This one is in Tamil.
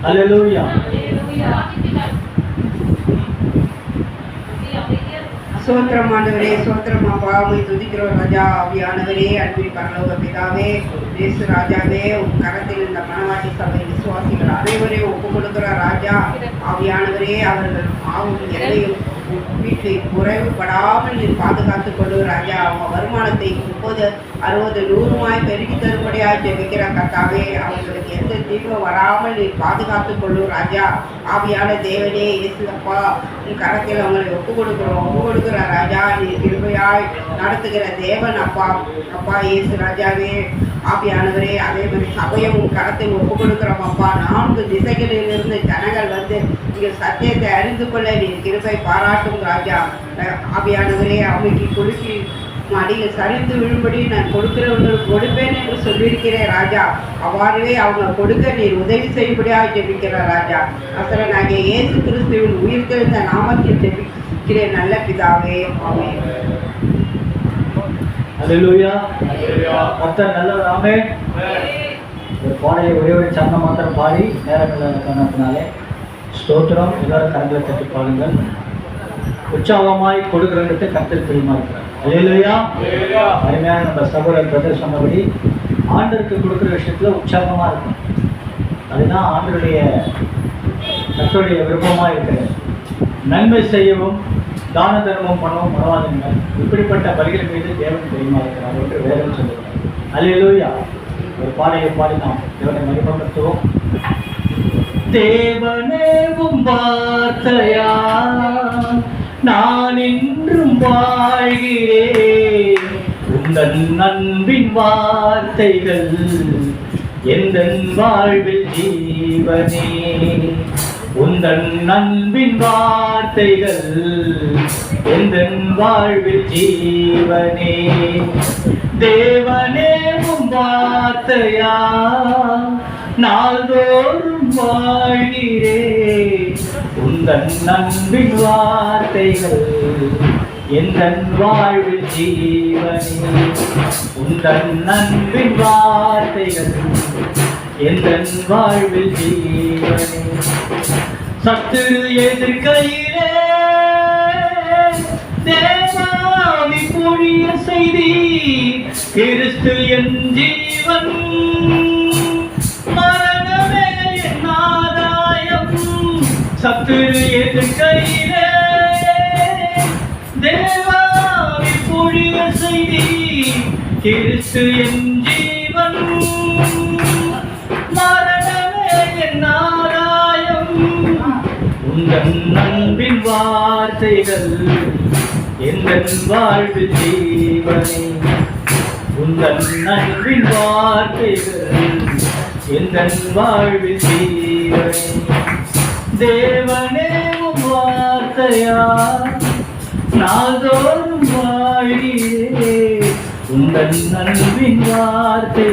அல்லேலூயா சோத்திரமானவரே சோத்திரம் அப்பா உமை துதிக்கிறோம் ராஜா ஆவியானவரே அன்பின் பரலோக பிதாவே தேசு ராஜாவே உன் கரத்தில் இந்த மனவாட்டி சபை விசுவாசிகள் அனைவரையும் ஒப்பு கொடுக்கிற ராஜா ஆவியானவரே அவர்கள் ஆவும் எல்லையும் வீட்டை குறைவுபடாமல் நீ பாதுகாத்துக் கொண்டு ராஜா அவங்க வருமானத்தை முப்பது அறுபது நூறுமாய் பெருகி தரும்படியாக ஜெபிக்கிற கத்தாவே அவங்களுக்கு எந்த தீர்வும் வராமல் நீ பாதுகாத்துக் கொள்ளு ராஜா ஆவியான தேவனே இயேசுப்பா உன் கரத்தில் அவங்களை ஒப்பு கொடுக்குறோம் ஒப்பு கொடுக்குற ராஜா நீ கிருமையாய் நடத்துகிற தேவன் அப்பா. அப்பா இயேசு ராஜாவே. ஆபியானவரே அதே மாதிரி சபையும் கரத்தையும் கரத்தில் ஒப்பு கொடுக்குறோம் அப்பா. நான்கு திசைகளிலிருந்து ஜனங்கள் வந்து நீங்கள் சத்தியத்தை அறிந்து கொள்ள நீ கிருபை பாராட்டும் ராஜா ஆபியானவரே அவனுக்கு அவைக்கு குலுக்கி சரிந்து விழும்படி நான் கொடுக்கிறவங்களுக்கு கொடுப்பேன் என்று சொல்லியிருக்கிறேன் ராஜா. அவ்வாறே அவங்க கொடுக்க நீர் உதவி செய்யும்படியாக ஜெபிக்கிறார் ராஜா. அசல நாங்கள் இயேசு கிறிஸ்துவின் உயிர் தெரிந்த நாமத்தில் ஜெபிக்கிறேன். நல்ல பிதாவே அவன் அல்லேலூயா கர்த்தர் நல்லவர் ஆமென் ஒரு பாடலை ஒரே ஒரு சரணம் மாத்திரம் பாடி நேரங்கள் காரணத்தினாலே ஸ்தோத்திரம். எல்லாரும் கரங்களை தட்டி பாடுங்கள். உற்சாகமாய் கொடுக்கிறவங்களுக்கு கர்த்தர் பிரியமா இருக்கிறார். அல்லேலூயா அருமையான நம்ம சகோதரர் பிரதர் சொன்னபடி ஆண்டருக்கு கொடுக்குற விஷயத்துல உற்சாகமா இருக்கும் அதுதான் ஆண்டருடைய கர்த்தருடைய விருப்பமா இருக்கிறது. நன்மை செய்யவும் தான தர்மம் பணம் பரவாயில்லைங்க இப்படிப்பட்ட பலிகள் மீது தேவன் தெரியுமா இருக்கிறார் என்று வேதம் சொல்லுகிறார் அல்லேலூயா. ஒரு பாடையை பாடி நாம் தேவனை மகிமைப்படுத்துவோம். தேவனே உம் வார்த்தையா நான் என்றும் வாழ்கிறேன். உங்கள் நண்பின் வார்த்தைகள் எந்த வாழ்வில் ஜீவனே. உந்தன் அன்பின் வார்த்தைகள் எந்தன் வாழ்வில் ஜீவனே? தேவனே உம் வார்த்தையா? நாள்தோறும் வாழ்கிறே. உந்தன் அன்பின் வார்த்தைகள் எந்தன் வாழ்வில் ஜீவனே? உந்தன் அன்பின் வார்த்தைகள் எந்த வாழ்வில் ஜீவனே சத்து எதிர்க்கையிலே தேவாவி பொழிய செய்தி கிறிஸ்து என் ஜீவன். மரணமே என் ஆதாயம். சத்து எதிர்க்கையிலே தேவாவி பொழிய செய்தி கிறிஸ்து என் ஜீவன். உந்தன் அன்பின் வார்த்தைகள் எந்த வாழ்வு ஜீவனே? உந்தன் அன்பின் வார்த்தைகள் எந்த வாழ்வு ஜீவனே? தேவனே உம் வார்த்தையா? நாள்தோறும் வாழ்கிறே உந்தன் அன்பின் வார்த்தை